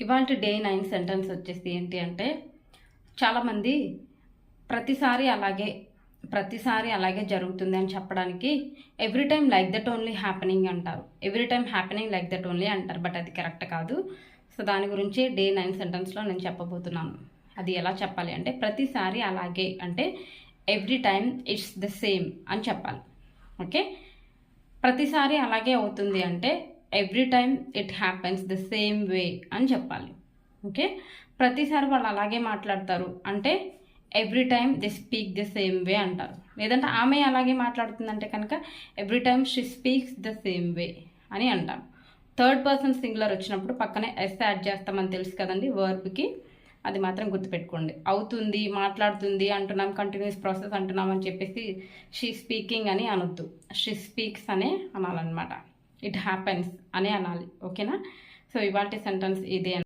ఇవాళ day nine sentence వచ్చేసి ఏంటి అంటే చాలామంది ప్రతిసారి అలాగే ప్రతిసారి అలాగే జరుగుతుంది అని చెప్పడానికి every time like that only happening అంటారు. Every time happening like that only అంటారు బట్ అది కరెక్ట్ కాదు. సో దాని గురించి డే నైన్ సెంటెన్స్లో నేను చెప్పబోతున్నాను. అది ఎలా చెప్పాలి అంటే ప్రతిసారి అలాగే అంటే every time it's the same అని చెప్పాలి. ఓకే? ప్రతిసారి అలాగే అవుతుంది అంటే every time it happens the same way అని చెప్పాలి. ఓకే? ప్రతిసారి వాళ్ళు అలాగే మాట్లాడతారు అంటే every time they speak the same way అంటారు. లేదంటే ఆమె అలాగే మాట్లాడుతుందంటే కనుక every time she speaks the same way అని అంటాం థర్డ్ పర్సన్ సింగులర్ వచ్చినప్పుడు పక్కనే ఎస్ యాడ్ చేస్తామని తెలుసు కదండి వర్బ్కి అది మాత్రం గుర్తుపెట్టుకోండి. అవుతుంది మాట్లాడుతుంది అంటున్నాం కంటిన్యూస్ ప్రాసెస్ అంటున్నాం అని చెప్పేసి షీ స్పీకింగ్ అని అనొద్దు. షీ స్పీక్స్ అనే అనాలన్నమాట. ఇట్ హ్యాపెన్స్ అనే అనాలి ఓకేనా? సో ఇవాళ సెంటెన్స్ ఇదే